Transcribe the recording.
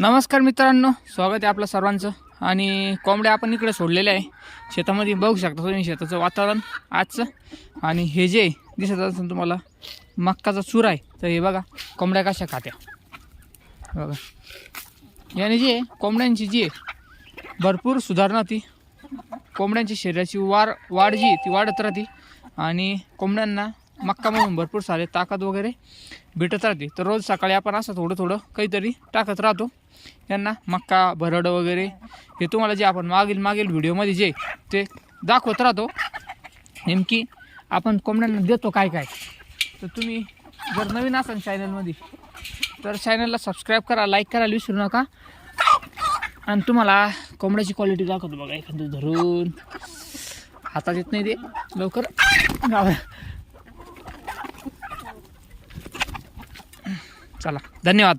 नमस्कार मित्रांनो स्वागत आहे आपलं सर्वांचं. आणि कोंबड्या आपण इकडे सोडलेल्या आहे. शेतामध्ये बघू शकता तुम्ही शेताचं वातावरण आजचं. आणि हे जे दिसत असेल तुम्हाला मक्काचा चूर आहे. तर हे बघा कोंबड्या कशा खात्या. बघा. याने जे आहे, कोंबड्यांची जी आहे भरपूर सुधारणा ती कोंबड्यांची शरीराची वाढ वाढ जी ती वाढत राहते. आणि कोंबड्यांना मक्का म्हणून भरपूर सारे ताकद वगैरे भेटत राहते. तर रोज सकाळी आपण असं थोडं थोडं काहीतरी टाकत राहतो. यांना मक्का भरड वगैरे हे तुम्हाला जे आपण मागील मागील व्हिडिओमध्ये जे ते दाखवत राहतो. नेमकी आपण कोंबड्यांना देतो काय काय. तर तुम्ही जर नवीन असाल चॅनलमध्ये तर चॅनलला सबस्क्राईब करा लाईक करायला विसरू नका. आणि तुम्हाला कोंबड्याची क्वालिटी दाखवतो बघा एखादं धरून. हातात येत नाही ते. लवकर. चला धन्यवाद.